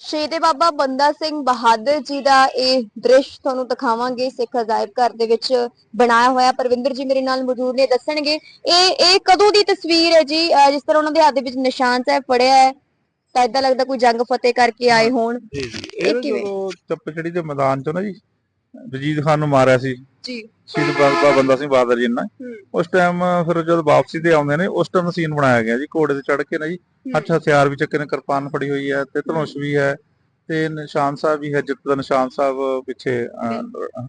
ਸ਼ਹੀਦੇ ਬਾਬਾ ਬੰਦਾ ਸਿੰਘ ਬਹਾਦਰ ਜੀ ਦਾ ਇਹ ਦ੍ਰਿਸ਼ ਤੁਹਾਨੂੰ ਦਿਖਾਵਾਂਗੇ ਸਿੱਖ ਅਜਾਇਬ ਘਰ ਦੇ ਵਿੱਚ ਬਣਾਇਆ ਹੋਇਆ। ਪਰਵਿੰਦਰ ਜੀ ਮੇਰੇ ਨਾਲ ਮੌਜੂਦ ਨੇ ਦੱਸਣਗੇ ਇਹ ਇਹ ਕਦੋਂ ਦੀ ਤਸਵੀਰ ਹੈ ਜੀ? ਜਿਸ ਤਰ੍ਹਾਂ ਉਹਨਾਂ ਦੇ ਹੱਥ ਦੇ ਵਿੱਚ ਨਿਸ਼ਾਨ ਸਾਹਿਬ ਫੜਿਆ ਹੈ ਤਾਂ ਇਦਾਂ ਲੱਗਦਾ ਕੋਈ ਜੰਗ ਫਤਿਹ ਕਰਕੇ ਆਏ ਹੋਣ। ਜੀ ਜੀ। ਇਹ ਕਿਵੇਂ? ਚੱਪਚੜੀ ਦੇ ਮੈਦਾਨ ਚੋਂ ਨਾ ਜੀ ਵਜੀਦ ਖਾਨ ਨੂੰ ਮਾਰਿਆ ਸੀ। ਜੀ। ਸ਼ਹੀਦ ਬਾਬਾ ਬੰਦਾ ਸਿੰਘ ਬਹਾਦਰ ਜੀ ਨੇ ਨਾ। ਹੂੰ। ਉਸ ਟਾਈਮ ਫਿਰ ਜਦੋਂ ਵਾਪਸੀ ਤੇ ਆਉਂਦੇ ਨੇ ਉਸ ਟਾਈਮ ਸੀਨ ਬਣਾਇਆ ਗਿਆ ਜੀ ਘੋੜੇ ਤੇ ਚੜ ਕੇ ਨਾ ਜੀ। ਹੱਥ ਹਥਿਆਰ ਵੀ ਚੱਕੇ ਨੇ ਕਿਰਪਾਨ ਫੜੀ ਹੋਈ ਹੈ ਤੇ ਧਨੁਸ਼ ਵੀ ਹੈ ਤੇ ਨਿਸ਼ਾਨ ਸਾਹਿਬ ਵੀ ਹੈ ਜਿੱਤ ਦਾ ਨਿਸ਼ਾਨ ਸਾਹਿਬ ਪਿੱਛੇ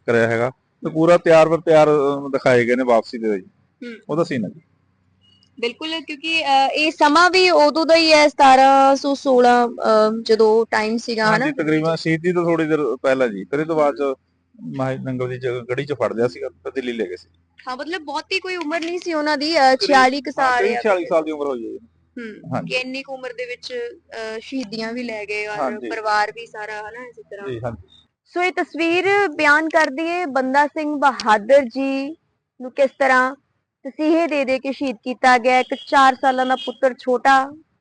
ਕਰਿਆ ਹੈਗਾ। ਤੇ ਪੂਰਾ ਤਿਆਰ ਪਰ ਤਿਆਰ ਦਿਖਾਏ ਗਏ ਨੇ ਵਾਪਸੀ ਦੇ ਜੀ। ਉਹਦਾ ਸੀਨ ਹੈ ਜੀ। ਬਿਲਕੁਲ ਕਿਉਂਕਿ ਇਹ ਸਮਾਂ ਵੀ ਉਦੋਂ ਦਾ ਹੀ ਹੈ 1716 ਅਹ, ਜਦੋਂ ਟਾਈਮ ਸੀਗਾ ਹਨਾ? ਤਕਰੀਬਨ ਸ਼ਹੀਦੀ ਤੋਂ ਥੋੜੀ ਦੇਰ ਪਹਿਲਾਂ ਜੀ ਫਿਰ ਇਹ ਤੋਂ ਬਾਅਦ ਮਾਹੀ ਨੰਗਲ ਦੀ ਜਗ੍ਹਾ ਗੜੀ ਚ ਫੜ ਲਿਆ ਸੀਗਾ ਤੇ ਦਿੱਲੀ ਲੈ ਗਏ ਸੀ ਹਾਂ ਮਤਲਬ ਬਹੁਤੀ ਕੋਈ ਉਮਰ ਨਹੀਂ ਸੀ ਉਹਨਾਂ ਦੀ ਅਹ, 46 ਕੁ ਸਾਲ ਜਾਂ 46 ਸਾਲ ਦੀ ਉਮਰ ਹੋਈ ਹੈ ਜੀ। ਹੂੰ ਹਾਂਜੀ। ਕਿ ਇੰਨੀ ਕੁ ਉਮਰ ਦੇ ਵਿੱਚ ਅਹ, ਸ਼ਹੀਦੀਆਂ ਵੀ ਲੈ ਗਏ ਔਰ ਹਾਂਜੀ। ਪਰਿਵਾਰ ਵੀ ਸਾਰਾ ਹਨਾ ਇਸੇ ਤਰ੍ਹਾਂ ਜੀ ਹਾਂਜੀ ਸੋ ਇਹ ਤਸਵੀਰ ਬਿਆਨ ਕਰਦੀ ਹੈ ਬੰਦਾ ਸਿੰਘ ਬਹਾਦਰ ਜੀ ਨੂੰ ਕਿਸ ਤਰ੍ਹਾਂ ਤਸੀਹੇ ਦੇ ਦੇ ਕੇ ਸ਼ਹੀਦ ਕੀਤਾ ਗਿਆ ਇੱਕ 4 ਸਾਲਾਂ ਦਾ ਪੁੱਤਰ ਛੋਟਾ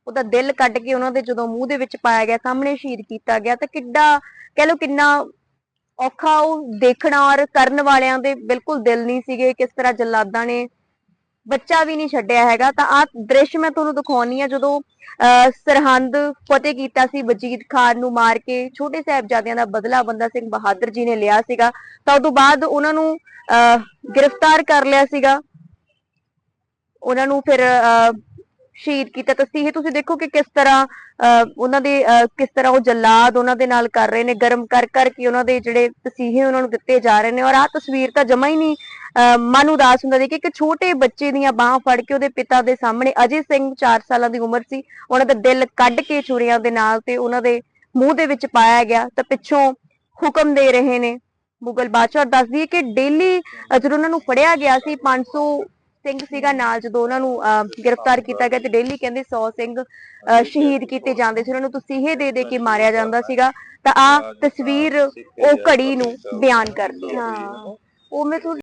ਉਹਦਾ ਦਿਲ ਕੱਢ ਕੇ ਉਹਨਾਂ ਦੇ ਜਦੋਂ ਮੂੰਹ ਦੇ ਵਿੱਚ ਪਾਇਆ ਗਿਆ ਸਾਹਮਣੇ ਸ਼ਹੀਦ ਕੀਤਾ ਗਿਆ ਤਾਂ ਕਿੱਡਾ ਕਹਿ ਲਓ ਕਿੰਨਾ ਔਖਾ ਉਹ ਦੇਖਣਾ ਔਰ ਕਰਨ ਵਾਲਿਆਂ ਦੇ ਬਿਲਕੁਲ ਦਿਲ ਨਹੀਂ ਸੀਗੇ ਕਿਸ ਤਰ੍ਹਾਂ ਜਲਾਦਾਂ ਨੇ ਬੱਚਾ ਵੀ ਨਹੀਂ ਛੱਡਿਆ ਹੈਗਾ। ਤਾਂ ਆਹ ਦ੍ਰਿਸ਼ ਮੈਂ ਤੁਹਾਨੂੰ ਦਿਖਾਉਣੀ ਆ ਜਦੋਂ ਅਹ ਸਰਹੰਦ ਫਤਿਹ ਕੀਤਾ ਸੀ ਵਜੀਦ ਖਾਨ ਨੂੰ ਮਾਰ ਕੇ ਛੋਟੇ ਸਾਹਿਬਜ਼ਾਦਿਆਂ ਦਾ ਬਦਲਾ ਬੰਦਾ ਸਿੰਘ ਬਹਾਦਰ ਜੀ ਨੇ ਲਿਆ ਸੀਗਾ। ਤਾਂ ਉਦੋਂ ਬਾਅਦ ਉਹਨਾਂ ਨੂੰ ਅਹ ਗ੍ਰਿਫਤਾਰ ਕਰ ਲਿਆ ਸੀਗਾ। ਉਹਨਾਂ ਨੂੰ ਫਿਰ ਅਹ, ਸ਼ਹੀਦ ਕੀਤਾ। ਤਸੀਹੇ ਤੁਸੀਂ ਦੇਖੋ ਕਿ ਕਿਸ ਤਰ੍ਹਾਂ ਉਹਨਾਂ ਦੇ ਕਿਸ ਤਰ੍ਹਾਂ ਉਹ ਜਲਾਦ ਉਹਨਾਂ ਦੇ ਨਾਲ ਕਰ ਰਹੇ ਨੇ, ਗਰਮ ਕਰ ਕਰਕੇ ਉਹਨਾਂ ਦੇ ਜਿਹੜੇ ਤਸੀਹੇ ਉਹਨਾਂ ਨੂੰ ਦਿੱਤੇ ਜਾ ਰਹੇ ਨੇ। ਔਰ ਆਹ ਤਸਵੀਰ ਤਾਂ ਜਮਾ ਹੀ ਨਹੀਂ ਮਨ ਉਦਾਸ ਹੁੰਦਾ। ਦੇਖ ਕੇ ਇੱਕ ਛੋਟੇ ਬੱਚੇ ਦੀਆਂ ਬਾਹਾਂ ਫੜ ਕੇ ਉਹਦੇ ਪਿਤਾ ਦੇ ਸਾਹਮਣੇ ਅਜੇ ਸਿੰਘ 4 ਸਾਲਾਂ ਦੀ ਉਮਰ ਸੀ। ਉਹਨਾਂ ਦਾ ਦਿਲ ਕੱਢ ਕੇ ਛੁਰੀਆਂ ਦੇ ਨਾਲ ਤੇ ਉਹਨਾਂ ਦੇ ਮੂੰਹ ਦੇ ਵਿੱਚ ਪਾਇਆ ਗਿਆ। ਤਾਂ ਪਿੱਛੋਂ ਹੁਕਮ ਦੇ ਰਹੇ ਨੇ। ਮੁਗਲ ਬਾਦਸ਼ਾਹ। ਔਰ ਦੱਸਦੀ ਹੈ ਕਿ ਡੇਲੀ ਜਦੋਂ ਉਹਨਾਂ ਨੂੰ ਫੜਿਆ ਗਿਆ ਸੀ 500 ਸਿੰਘ ਸੀਗਾ ਨਾਲ ਜਦੋਂ ਉਹਨਾਂ ਨੂੰ ਅਹ, ਗ੍ਰਿਫਤਾਰ ਕੀਤਾ ਗਿਆ ਤੇ ਡੇਲੀ ਕਹਿੰਦੇ 100 ਸਿੰਘ ਅਹ, ਸ਼ਹੀਦ ਕੀਤੇ ਜਾਂਦੇ ਸੀ। ਉਹਨਾਂ ਨੂੰ ਤਸੀਹੇ ਦੇ ਦੇ ਕੇ ਮਾਰਿਆ ਜਾਂਦਾ ਸੀਗਾ ਤਾਂ ਆ ਤਸਵੀਰ ਉਹ ਘੜੀ ਨੂੰ ਬਿਆਨ ਕਰਦੀ। ਹਾਂ। ਉਹ ਮੈਂ ਤੁਹਾਨੂੰ